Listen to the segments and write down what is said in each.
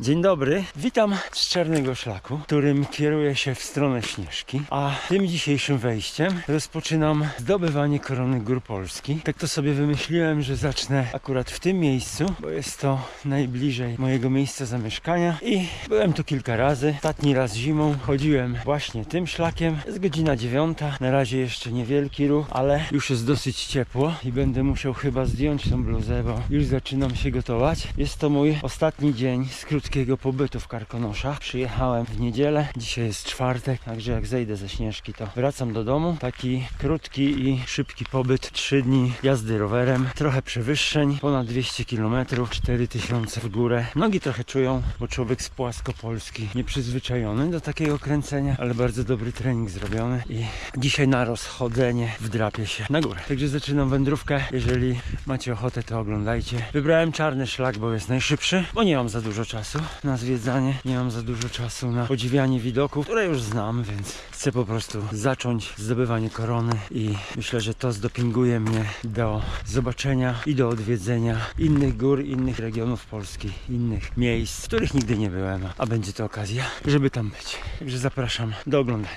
Dzień dobry, witam z Czarnego Szlaku, którym kieruję się w stronę Śnieżki, a tym dzisiejszym wejściem rozpoczynam zdobywanie korony gór Polski. Tak to sobie wymyśliłem, że zacznę akurat w tym miejscu, bo jest to najbliżej mojego miejsca zamieszkania i byłem tu kilka razy. Ostatni raz zimą chodziłem właśnie tym szlakiem. Jest godzina dziewiąta, na razie jeszcze niewielki ruch, ale już jest dosyć ciepło i będę musiał chyba zdjąć tą bluzę, bo już zaczynam się gotować. Jest to mój ostatni dzień z krótkiego pobytu w Karkonoszach. Przyjechałem w niedzielę, dzisiaj jest czwartek, także jak zejdę ze Śnieżki to wracam do domu. Taki krótki i szybki pobyt, 3 dni jazdy rowerem, trochę przewyższeń, ponad 200 km, 4000 w górę. Nogi trochę czują, bo człowiek z płaskopolski nieprzyzwyczajony do takiego kręcenia, ale bardzo dobry trening zrobiony i dzisiaj na rozchodzenie wdrapię się na górę. Także zaczynam wędrówkę. Jeżeli macie ochotę, to oglądajcie. Wybrałem czarny szlak, bo jest najszybszy, bo nie mam za dużo czasu na zwiedzanie, nie mam za dużo czasu na podziwianie widoków, które już znam, więc chcę po prostu zacząć zdobywanie korony i myślę, że to zdopinguje mnie do zobaczenia i do odwiedzenia innych gór, innych regionów Polski, innych miejsc, w których nigdy nie byłem, a będzie to okazja, żeby tam być. Także zapraszam do oglądania.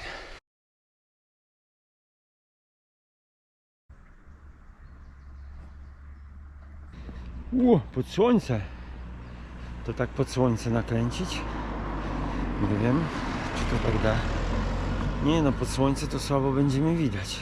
Ło, pod słońce. To tak pod słońce nakręcić? Nie wiem, czy to tak da. Nie no, pod słońce to słabo będzie mi widać.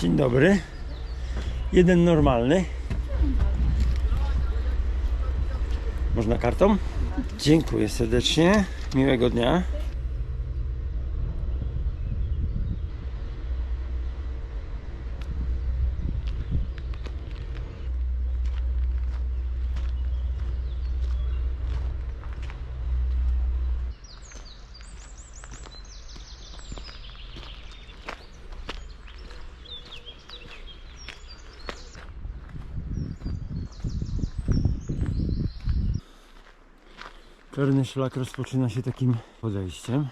Dzień dobry. Jeden normalny. Można kartą? Dziękuję serdecznie. Miłego dnia. Czarny szlak rozpoczyna się takim podejściem.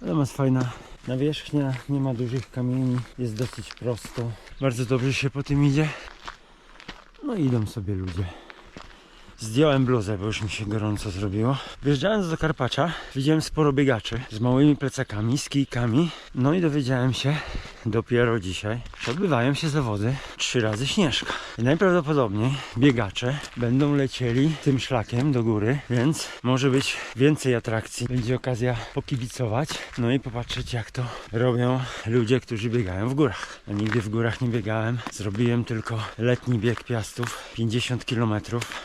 Natomiast fajna nawierzchnia, nie ma dużych kamieni, jest dosyć prosto. Bardzo dobrze się po tym idzie. No i idą sobie ludzie. Zdjąłem bluzę, bo już mi się gorąco zrobiło. Wjeżdżając do Karpacza, widziałem sporo biegaczy z małymi plecakami, z kijkami. No i dowiedziałem się dopiero dzisiaj, odbywają się zawody trzy razy Śnieżka. I najprawdopodobniej biegacze będą lecieli tym szlakiem do góry, więc może być więcej atrakcji. Będzie okazja pokibicować, no i popatrzeć jak to robią ludzie, którzy biegają w górach. Ja nigdy w górach nie biegałem, zrobiłem tylko letni bieg piastów, 50 km,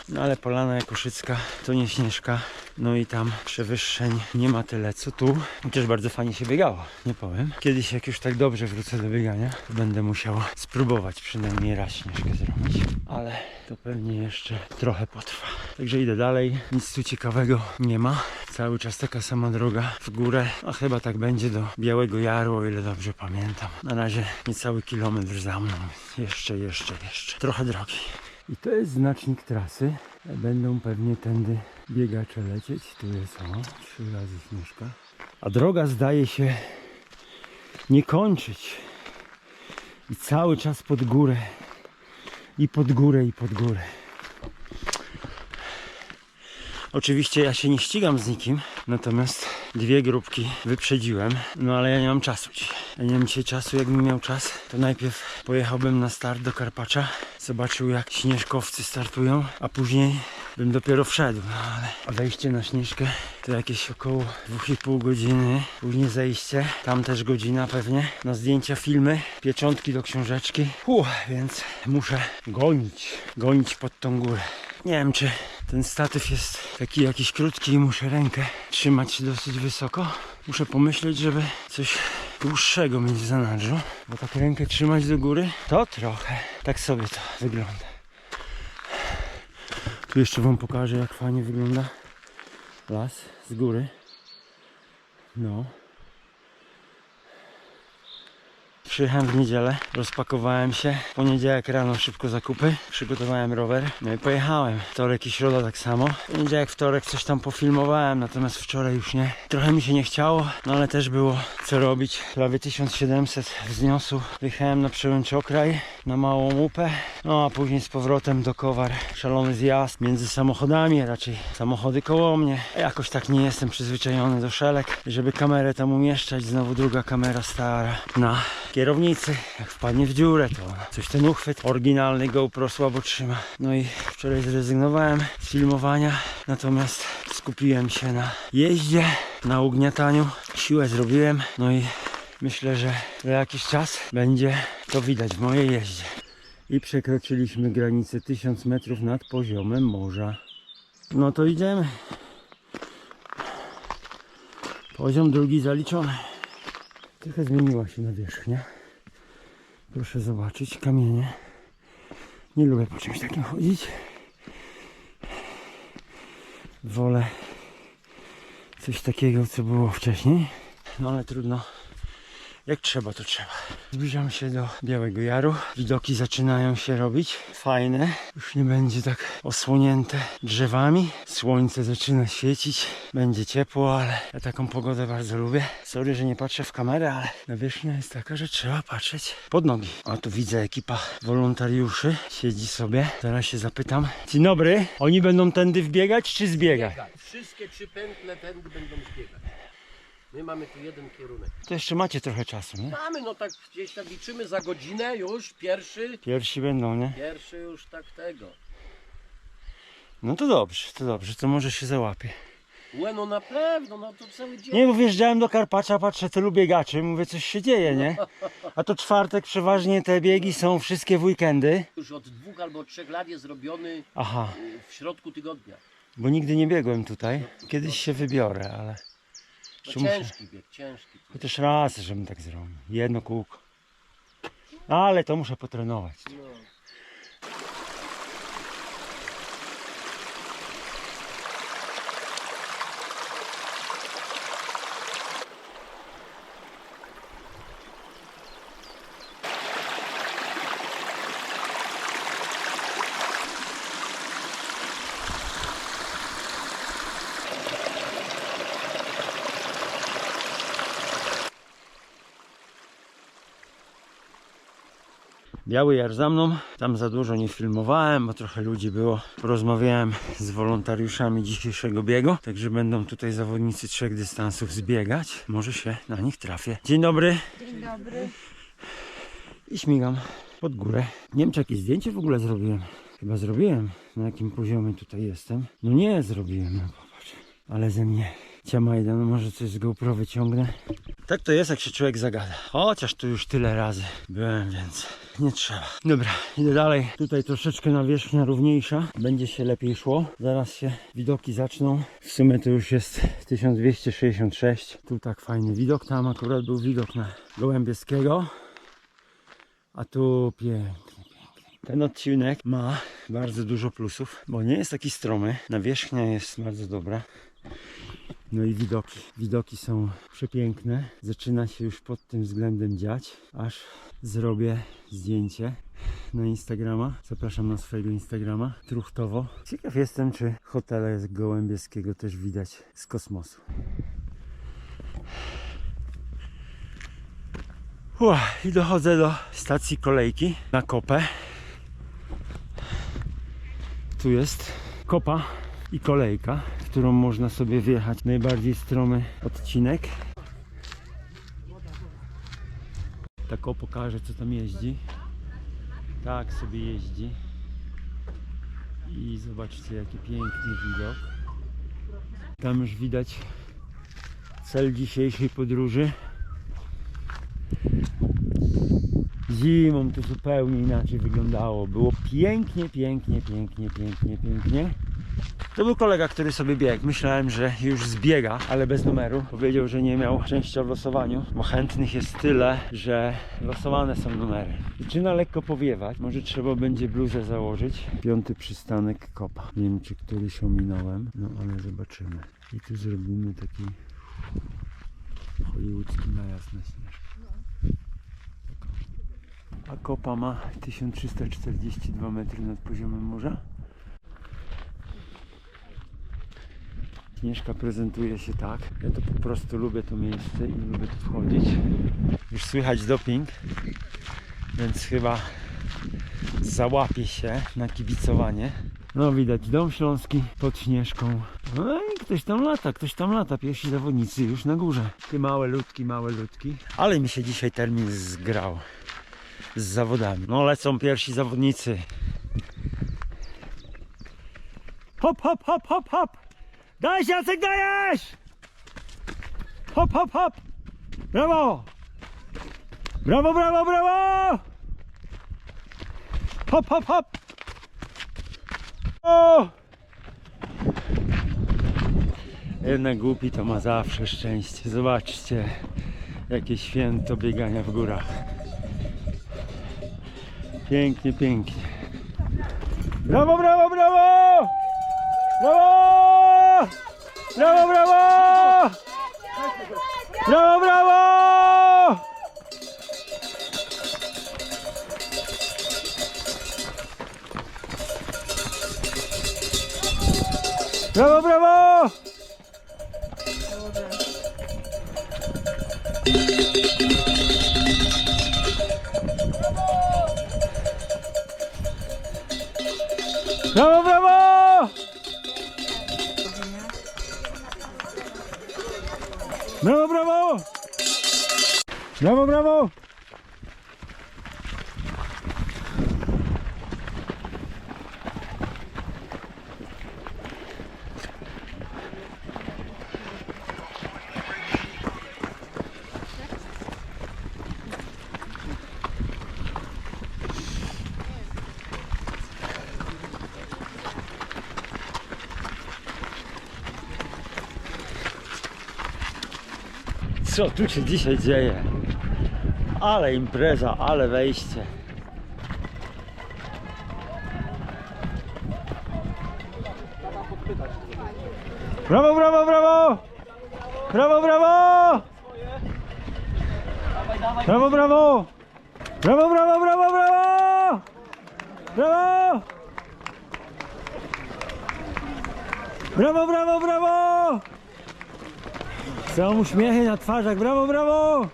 no ale Polana Jakuszycka to nie Śnieżka, no i tam przewyższeń nie ma tyle co tu. Chociaż bardzo fajnie się biegało, nie powiem. Kiedyś jak już tak dobrze wrócę do biegania, to będę musiał spróbować przynajmniej raz Śnieżkę zrobić. Ale to pewnie jeszcze trochę potrwa. Także idę dalej, nic tu ciekawego nie ma. Cały czas taka sama droga w górę, a chyba tak będzie do Białego Jaru, o ile dobrze pamiętam. Na razie niecały kilometr za mną. Jeszcze, jeszcze, jeszcze. Trochę drogi. I to jest znacznik trasy. Będą pewnie tędy biegacze lecieć. Tu jest o, trzy razy śnieżka. A droga zdaje się nie kończyć. I cały czas pod górę. I pod górę, i pod górę. Oczywiście ja się nie ścigam z nikim, natomiast dwie grupki wyprzedziłem, no ale ja nie mam czasu. Ja nie mam dzisiaj czasu, jakbym miał czas, to najpierw pojechałbym na start do Karpacza, zobaczył jak śnieżkowcy startują, a później bym dopiero wszedł, no ale wejście na śnieżkę to jakieś około 2,5 godziny, później zejście, tam też godzina pewnie, na zdjęcia, filmy, pieczątki do książeczki, Uff, więc muszę gonić, gonić pod tą górę. Nie wiem, czy ten statyw jest taki jakiś krótki i muszę rękę trzymać dosyć wysoko. Muszę pomyśleć, żeby coś dłuższego mieć w zanadrzu, bo tak rękę trzymać do góry, to trochę tak sobie to wygląda. Tu jeszcze wam pokażę jak fajnie wygląda las z góry. No. Przyjechałem w niedzielę, rozpakowałem się. W poniedziałek rano szybko zakupy, przygotowałem rower, no i pojechałem. Wtorek i środa tak samo. Poniedziałek, wtorek coś tam pofilmowałem, natomiast wczoraj już nie. Trochę mi się nie chciało, no ale też było co robić. Prawie 1700 wzniosł. Wyjechałem na przełęcz okraj, na małą łupę, no a później z powrotem do Kowar. Szalony zjazd między samochodami, raczej samochody koło mnie. Jakoś tak nie jestem przyzwyczajony do szelek, żeby kamerę tam umieszczać. Znowu druga kamera stara na kierownicy. Jak wpadnie w dziurę, to coś ten uchwyt oryginalny GoPro słabo trzyma. No i wczoraj zrezygnowałem z filmowania, natomiast skupiłem się na jeździe, na ugniataniu. Siłę zrobiłem, no i myślę, że za jakiś czas będzie to widać w mojej jeździe. I przekroczyliśmy granicę 1000 metrów nad poziomem morza. No to idziemy. Poziom drugi zaliczony. Trochę zmieniła się nawierzchnia. Proszę zobaczyć, kamienie. Nie lubię po czymś takim chodzić. Wolę coś takiego, co było wcześniej. No ale trudno. Jak trzeba, to trzeba. Zbliżam się do Białego Jaru. Widoki zaczynają się robić. Fajne. Już nie będzie tak osłonięte drzewami. Słońce zaczyna świecić. Będzie ciepło, ale ja taką pogodę bardzo lubię. Sorry, że nie patrzę w kamerę, ale nawierzchnia jest taka, że trzeba patrzeć pod nogi. A tu widzę ekipa wolontariuszy. Siedzi sobie. Zaraz się zapytam. Dzień dobry. Oni będą tędy wbiegać czy zbiegać? Wszystkie trzy pętle tędy będą zbiegać. My mamy tu jeden kierunek. To jeszcze macie trochę czasu, nie? Mamy, no tak gdzieś tam liczymy za godzinę już, pierwszy, Pierwsi będą, nie? pierwszy już tak tego. No to dobrze, to dobrze, to może się załapie. Łe, no na pewno, no to cały dzień. Nie, bo wjeżdżałem do Karpacza, patrzę tylu biegaczy, mówię coś się dzieje, nie? A to czwartek przeważnie te biegi są wszystkie w weekendy. Już od dwóch albo trzech lat jest robiony Aha, y, w środku tygodnia. bo nigdy nie biegłem tutaj. Kiedyś się wybiorę, ale No muszę- ciężki bieg, ciężki. chociaż raz, żebym tak zrobił. Jedno kółko. Ale to muszę potrenować. No. Biały Jar za mną, tam za dużo nie filmowałem, bo trochę ludzi było. Porozmawiałem z wolontariuszami dzisiejszego biegu, także będą tutaj zawodnicy trzech dystansów zbiegać. Może się na nich trafię. Dzień dobry. Dzień dobry. I śmigam pod górę. Nie wiem, czy jakieś zdjęcie w ogóle zrobiłem. Chyba zrobiłem. Na jakim poziomie tutaj jestem? No nie zrobiłem, no popatrz. Ale ze mnie ciamajda, no może coś z GoPro wyciągnę. Tak to jest, jak się człowiek zagada. Chociaż tu już tyle razy byłem, więc nie trzeba. Dobra, idę dalej. Tutaj troszeczkę nawierzchnia równiejsza. Będzie się lepiej szło. Zaraz się widoki zaczną. W sumie to już jest 1266. Tu tak fajny widok. Tam akurat był widok na Gołębieskiego. A tu pięknie. Ten odcinek ma bardzo dużo plusów, bo nie jest taki stromy. Nawierzchnia jest bardzo dobra. No i widoki. Widoki są przepiękne. Zaczyna się już pod tym względem dziać, aż zrobię zdjęcie na Instagrama. Zapraszam na swojego Instagrama. Truchtowo. Ciekaw jestem, czy hotele z Gołębieskiego też widać z kosmosu. Ua, I dochodzę do stacji kolejki na kopę. Tu jest kopa i kolejka, którą można sobie wjechać. Najbardziej stromy odcinek. Tak o pokażę co tam jeździ. Tak sobie jeździ. I zobaczcie jaki piękny widok. Tam już widać cel dzisiejszej podróży. Zimą to zupełnie inaczej wyglądało. Było pięknie, pięknie, pięknie, pięknie, pięknie. To był kolega, który sobie biegł. Myślałem, że już zbiega, ale bez numeru. Powiedział, że nie miał szczęścia w losowaniu, bo chętnych jest tyle, że losowane są numery. Zaczyna lekko powiewać. Może trzeba będzie bluzę założyć. Piąty przystanek kopa. Nie wiem, czy któryś ominąłem, no ale zobaczymy. I tu zrobimy taki Hollywoodzki najazd na śnież. A kopa ma 1342 metry nad poziomem morza. Śnieżka prezentuje się tak. Ja to po prostu lubię to miejsce i lubię tu wchodzić. Już słychać doping, więc chyba załapię się na kibicowanie. No widać dom śląski pod śnieżką. No i ktoś tam lata, ktoś tam lata. Pierwsi zawodnicy już na górze. Takie małe ludki, małe ludki. Ale mi się dzisiaj termin zgrał z zawodami. No lecą pierwsi zawodnicy. Hop, hop, hop, hop, hop! Dajesz Jacek, dajesz! Hop, hop, hop! Brawo! Brawo, brawo, brawo! Hop, hop, hop! O! Jednak głupi to ma zawsze szczęście. Zobaczcie, jakie święto biegania w górach. Pięknie, pięknie. Brawo, brawo, brawo! Brawo! Brawo, brawo! Brawo, brawo! Brawo, brawo! Brawo, Brawo, brawo! Co tu się dzisiaj dzieje? Ale impreza, ale wejście. Brawo, brawo, brawo! Brawo, brawo! Brawo, brawo! Brawo, brawo, brawo, brawo! Brawo! Brawo, brawo, brawo! Są uśmiechy na twarzach, brawo, brawo!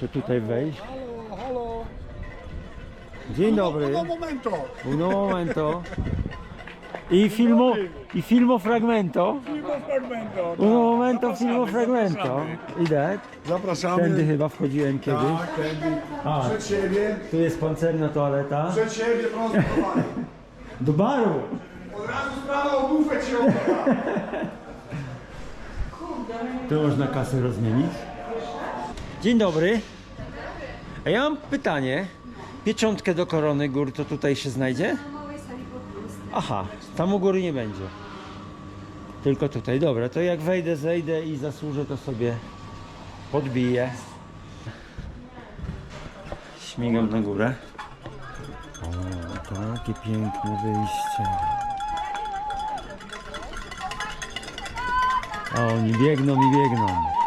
Czy tutaj wejść? Halo, halo. Dzień dobry. Un momento. Uno momento. I filmo, i filmo fragmento. Filmo fragmento. Uno momento, filmo fragmento. Idę. Zapraszamy. Tędy chyba wchodziłem kiedyś. Tak, tędy. A. Przed siebie. Tu jest pancerna toaleta. Przed siebie prosto do baru. Do baru. Od razu sprawa o bufet się otwiera. Tu można kasę rozmienić. Dzień dobry. A ja mam pytanie. Pieczątkę do korony gór to tutaj się znajdzie? Aha, tam u góry nie będzie. Tylko tutaj. Dobra, to jak wejdę, zejdę i zasłużę, to sobie podbiję. Śmigam na górę. O, takie piękne wyjście. A oni biegną i biegną.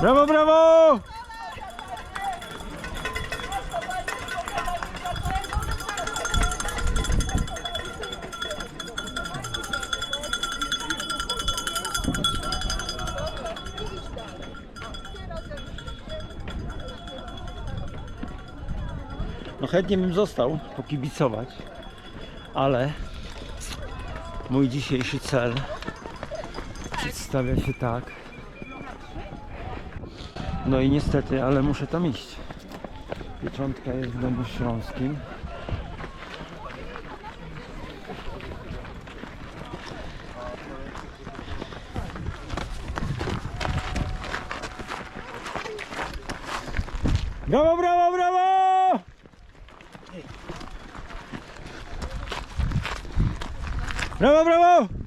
Brawo, brawo! No chętnie bym został pokibicować, ale mój dzisiejszy cel przedstawia się tak. No i niestety, ale muszę tam iść. Pieczątka jest w domu śląskim. Brawo, brawo, brawo! Brawo, brawo!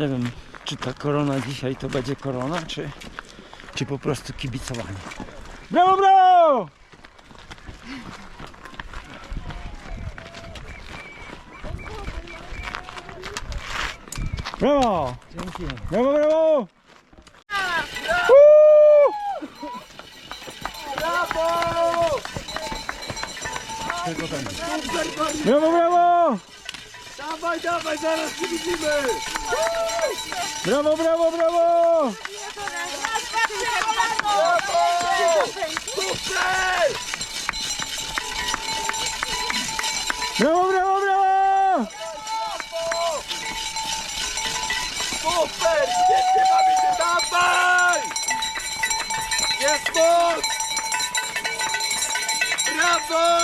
Nie wiem, czy ta korona dzisiaj to będzie korona, czy, czy po prostu kibicowanie. Brawo, brawo! Brawo! Dzięki. Brawo, brawo! Uuu! Brawo, brawo! Dawaj, dawaj, zaraz ci widzimy! Brawo, brawo, brawo! Brawo, brawo, brawo! Super! Świetnie bawicie, dawaj! Jest moc! Brawo!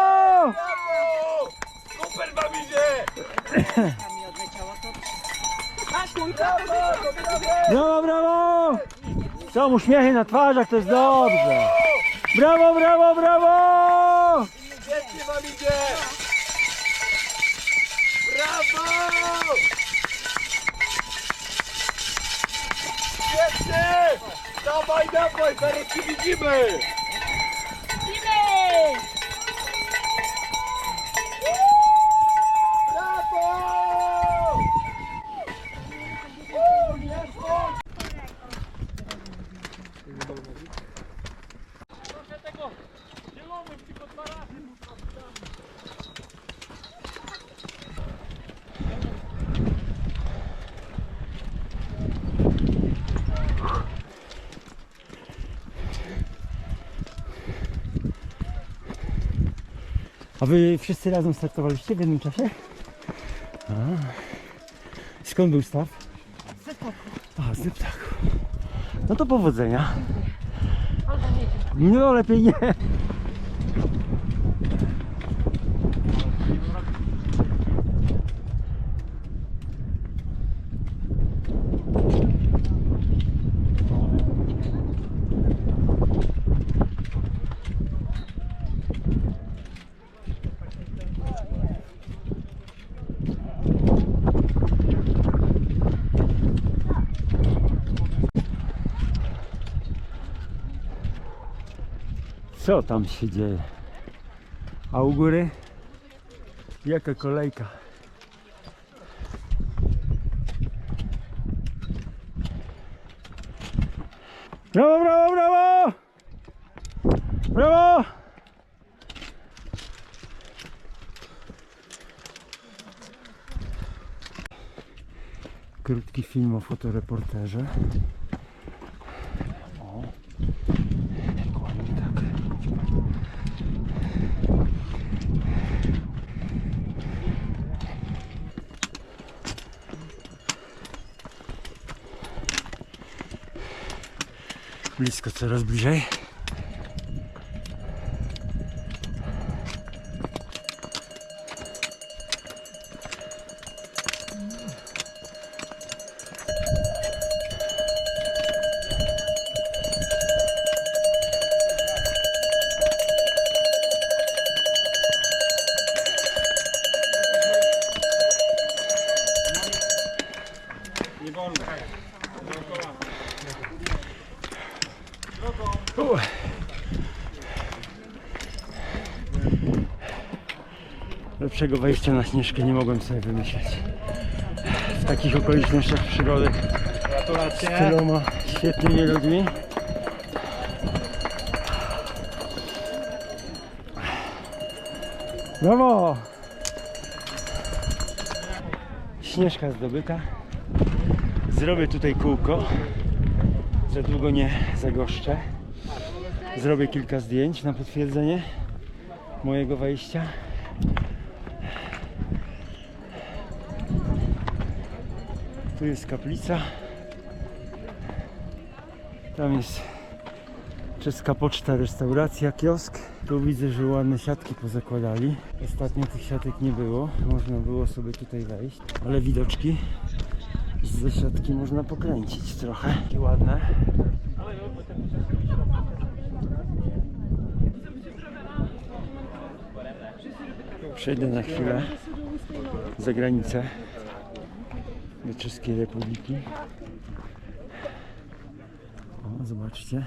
Prawej! Brawo, brawo! Są uśmiechy na twarzach, to jest dobrze. Brawo, brawo, brawo! Świetnie bawicie! Brawo! Świetnie! Dawaj, dawaj, zaraz ci widzimy! Brawo! O, jest moc! A wy wszyscy razem startowaliście w jednym czasie? A. Skąd był start? Z Deptaku. A, z Deptaku. No to powodzenia. No lepiej nie. Co tam się dzieje? A u góry? Jaka kolejka? Brawo, brawo, brawo! Brawo! Krótki film o fotoreporterze. Blisko, coraz bliżej. Lepszego wejścia na śnieżkę nie mogłem sobie wymyśleć. w takich okolicznościach przyrody z tyloma świetnymi ludźmi. Brawo! Śnieżka zdobyta. Zrobię tutaj kółko. Za długo nie zagoszczę. Zrobię kilka zdjęć na potwierdzenie mojego wejścia. Tu jest kaplica. Tam jest czeska poczta, restauracja, kiosk. Tu widzę, że ładne siatki pozakładali. Ostatnio tych siatek nie było. Można było sobie tutaj wejść. Ale widoczki ze siatki można pokręcić trochę. Takie ładne. Przejdę na chwilę za granicę do Republiki. O, zobaczcie.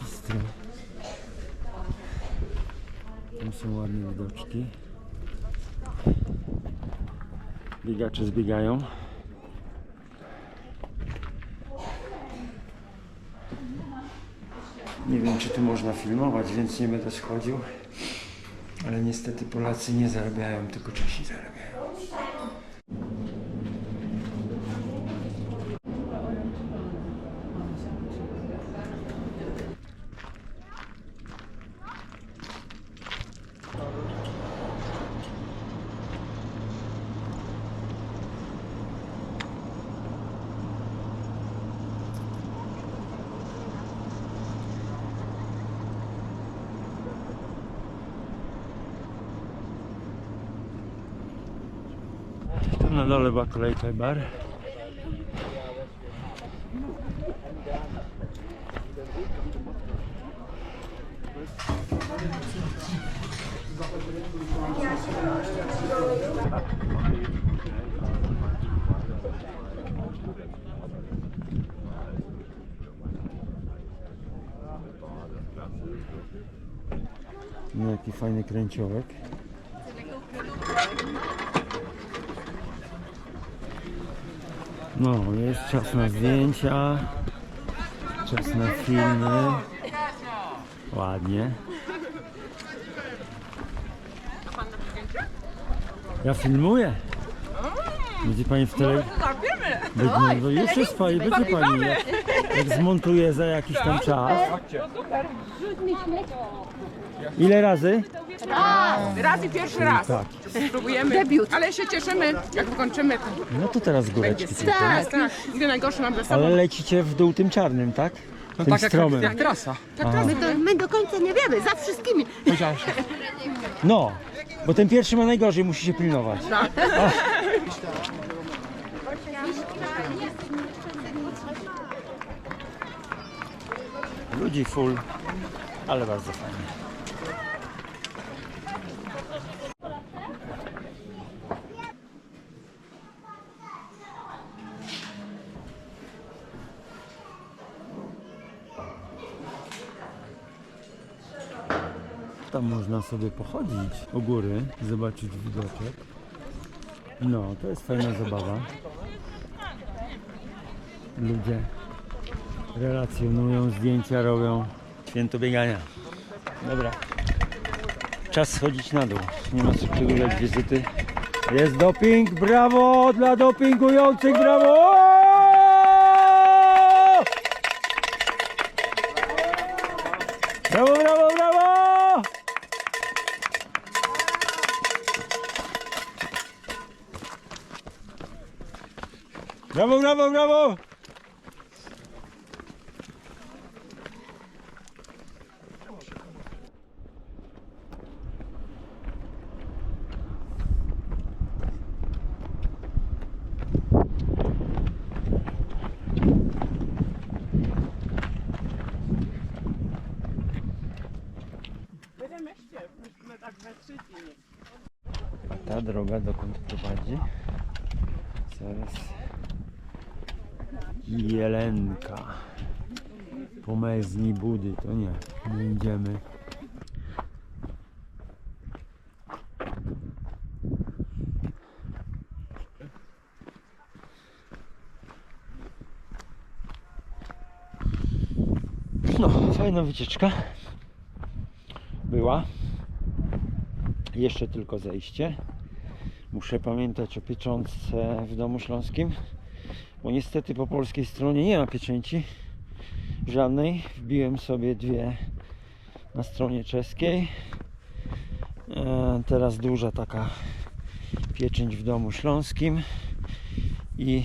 Bistro. Tam są ładne widoczki. Biegacze zbiegają. Nie wiem, czy tu można filmować, więc nie będę schodził. Ale niestety Polacy nie zarabiają, tylko Czesi zarabiają. Na dole była kolejka bar. No jaki fajny kręciołek. No, jest czas na zdjęcia, czas na filmy. Ładnie. Ja filmuję. Będzie pani w tele... No, już jest pani, będzie pani. Jak, jak zmontuję za jakiś tam czas. Ile razy? Raz i pierwszy raz. Tak. Spróbujemy. Ale się cieszymy, jak wykończymy. To No to teraz góreczki tylko. tak, tak. Nigdy najgorszy mam sobą. Ale lecicie w dół tym czarnym, tak? No tym tak jak, stromym. jak trasa. My, to, my do końca nie wiemy, za wszystkimi. No, bo ten pierwszy ma najgorzej, musi się pilnować. Ludzi full, ale bardzo fajnie. Tam można sobie pochodzić u góry, zobaczyć widoczek. No, to jest fajna zabawa. Ludzie relacjonują, zdjęcia robią. Święto biegania. Dobra. Czas schodzić na dół. Nie ma co przedłużać wizyty. Jest doping, brawo dla dopingujących, brawo! Brawo, brawo, brawo! Brawo, brawo, brawo! prowadzi. Zaraz. Jelenka. Pomezni budy, to nie. Nie idziemy. No, fajna wycieczka była. Jeszcze tylko zejście. Muszę pamiętać o pieczątce w domu śląskim, bo niestety po polskiej stronie nie ma pieczęci żadnej. Wbiłem sobie dwie na stronie czeskiej. E, Teraz duża taka pieczęć w domu śląskim i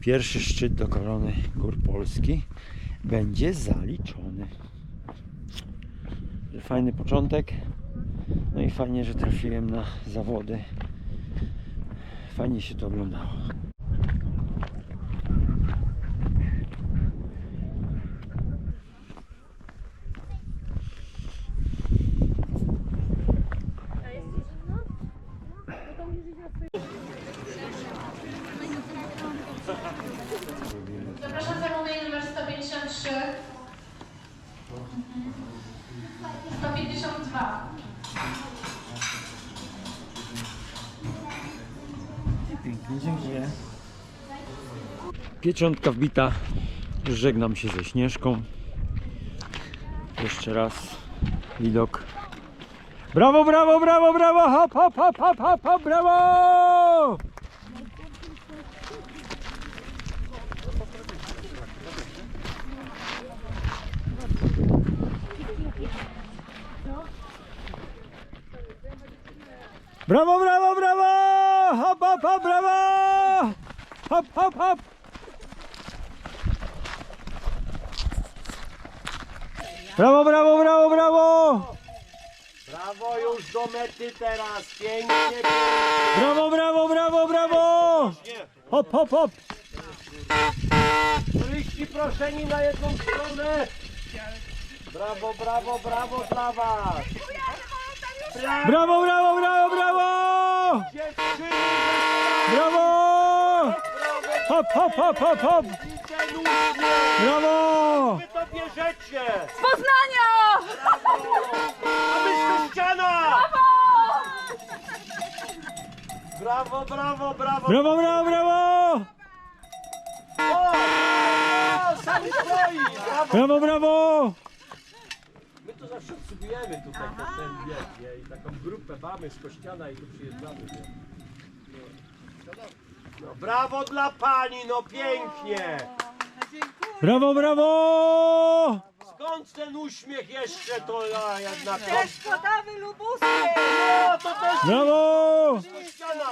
pierwszy szczyt do korony gór Polski będzie zaliczony. Fajny początek. No i fajnie, że trafiłem na zawody. Fajnie się to oglądało. Pieczątka wbita. Żegnam się ze Śnieżką. Jeszcze raz widok. Brawo, brawo, brawo, brawo! Hop, hop, hop, hop, hop, hop, brawo! Brawo, brawo, brawo! Hop, hop, hop, brawo! Hop, hop, hop! Brawo, brawo, brawo, brawo! Brawo już do mety teraz, pięknie, Brawo, brawo, brawo, brawo! Hop, hop, hop! Turyści proszeni na jedną stronę. Brawo, brawo, brawo dla was. Brawo, brawo, brawo, brawo! Dziewczyny, Brawo! Hop, hop, hop, hop, hop! Brawo! wy to bierzecie. Poznania! A my z ściana. Brawo, brawo, brawo. Brawo, brawo, brawo! O, o, sami stoi. Brawo. Brawo, brawo! My to zawsze obsługujemy tutaj ten, ten wiek, nie? I taką grupę mamy z kościana i tu przyjeżdżamy, nie? No. No, brawo dla pani, no pięknie! Brawo, brawo! Skąd ten uśmiech jeszcze to ja jednak? Szkodawy lubuskie! No to też Brawo! z kościana!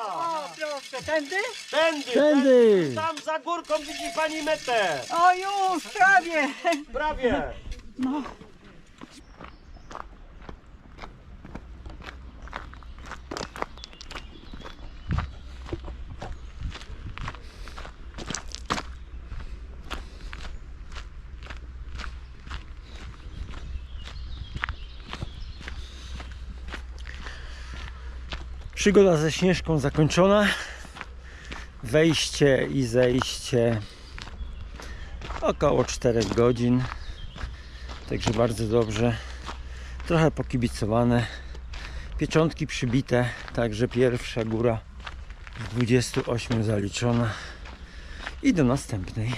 Proszę, tędy? Tędy, Tędy! Tam za górką widzi pani metę! O już, prawie! Prawie! Przygoda ze Śnieżką zakończona. Wejście i zejście około 4 godzin. Także bardzo dobrze. Trochę pokibicowane. Pieczątki przybite. Także pierwsza góra z 28 zaliczona. I do następnej.